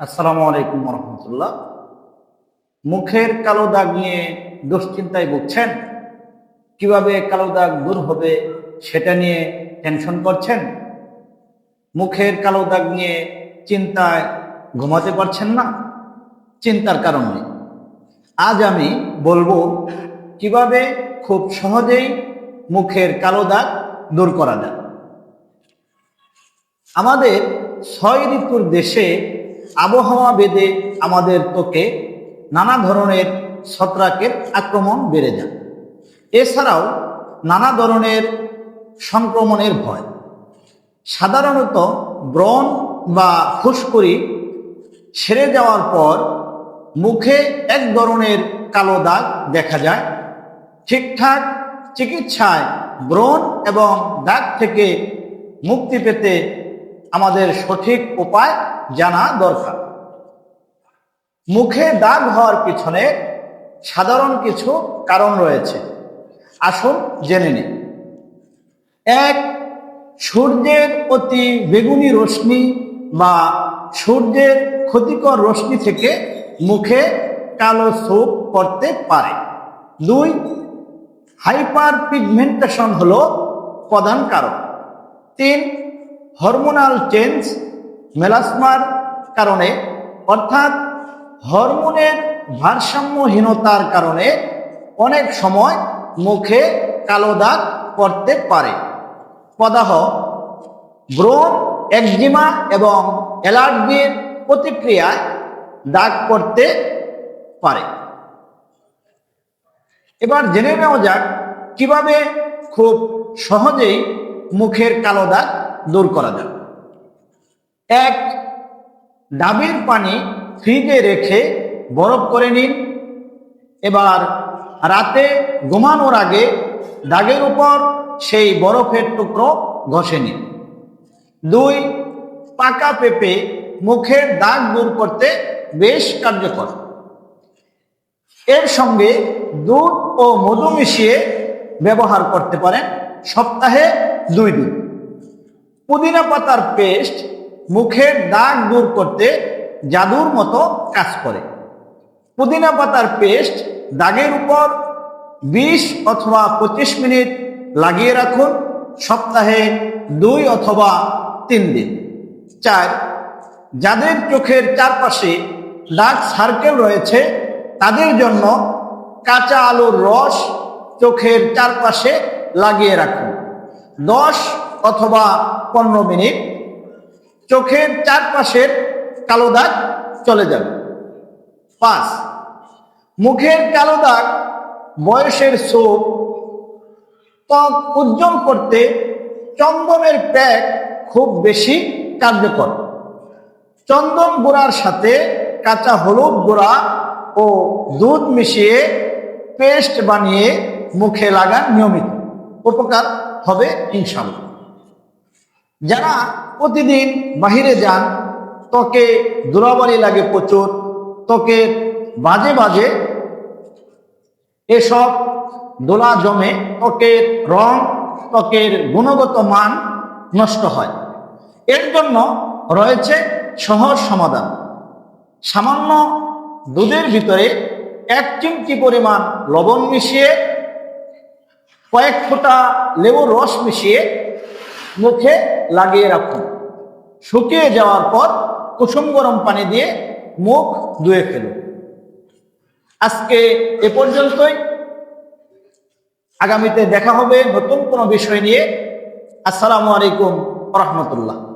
আসসালামু আলাইকুম রহমতুল্লাহ মুখের কালো দাগ নিয়ে দুশ্চিন্তায় ভুগছেন? কীভাবে কালো দাগ দূর হবে সেটা নিয়ে টেনশন করছেন? মুখের কালো দাগ নিয়ে চিন্তায় ঘুমাতে পারছেন না? চিন্তার কারণে আজ আমি বলব কীভাবে খুব সহজেই মুখের কালো দাগ দূর করা যায়। আমাদের ছয় ঋতুর দেশে আবহাওয়া বেদে আমাদের ত্বকে নানা ধরনের ছত্রাকের আক্রমণ বেড়ে যায়। এছাড়াও নানা ধরনের সংক্রমণের ভয়। সাধারণত ব্রণ বা ফুসকুড়ি সেরে যাওয়ার পর মুখে এক ধরনের কালো দাগ দেখা যায়। ঠিকঠাক চিকিৎসায় ব্রণ এবং দাগ থেকে মুক্তি পেতে আমাদের সঠিক উপায় জানা দরকার। মুখে দাগ হওয়ার পিছনে সাধারণ কিছু কারণ রয়েছে। আসুন জেনে নিন এক, সূর্যের অতি বেগুনি রশ্মি বা সূর্যের ক্ষতিকর রশ্মি থেকে মুখে কালো ছোপ করতে পারে। দুই হাইপার পিগমেন্টেশন হলো প্রধান কারণ। তিন হরমোনাল চেঞ্জ মেলাসমার কারণে, অর্থাৎ হরমোনের ভারসাম্যহীনতার কারণে অনেক সময় মুখে কালো দাগ পড়তে পারে। পদাহ ব্রণ, একজিমা এবং অ্যালার্জির প্রতিক্রিয়ায় দাগ পড়তে পারে। এবার জেনে নেওয়া যাক কীভাবে খুব সহজেই মুখের কালো দাগ দূর করা যায় এক, ডাবের পানি ফ্রিজে রেখে বরফ করে নিন। এবার রাতে ঘুমানোর আগে দাগের উপর সেই বরফের টুকরো ঘষে নিন। দুই, পাকা পেঁপে মুখের দাগ দূর করতে বেশ কার্যকর। এর সঙ্গে দুধ ও মধু মিশিয়ে ব্যবহার করতে পারেন সপ্তাহে দুই দিন। পুদিনা পাতার পেস্ট মুখের দাগ দূর করতে জাদুর মতো কাজ করে। পুদিনা পাতার পেস্ট দাগের উপর বিশ অথবা পঁচিশ মিনিট লাগিয়ে রাখুন, সপ্তাহে দুই অথবা তিন দিন। চার, যাদের চোখের চারপাশে দাগ সার্কেল রয়েছে, তাদের জন্য কাঁচা আলুর রস চোখের চারপাশে লাগিয়ে রাখুন। দশ অথবা পনেরো মিনিট। চোখের চারপাশের কালো দাগ চলে যাবে। পাঁচ, মুখের কালো দাগ বয়সের চোখ ত্বক উজ্জ্বল করতে চন্দনের প্যাক খুব বেশি কার্যকর। চন্দন গুঁড়ার সাথে কাঁচা হলুদ গুঁড়া ও দুধ মিশিয়ে পেস্ট বানিয়ে মুখে লাগান নিয়মিত। উপকার হবে ইনশাল্লাহ যারা প্রতিদিন বাহিরে যান, ত্বকে ধুলাবালি লাগে প্রচুর ত্বকের বাজে বাজে, এসব দোলা জমে ত্বকের রং, ত্বকের গুণগত মান নষ্ট হয়। এর জন্য রয়েছে সহজ সমাধান। সামান্য দুধের ভিতরে এক চিমটি পরিমাণ লবণ মিশিয়ে, কয়েক ফোঁটা লেবুর রস মিশিয়ে মুখে লাগিয়ে রাখুন। শুকিয়ে যাওয়ার পর কুসুম গরম পানি দিয়ে মুখ ধুয়ে ফেলুন। আজকে এ পর্যন্তই। আগামীতে দেখা হবে নতুন কোনো বিষয় নিয়ে। আসসালামু আলাইকুম রহমতুল্লাহ।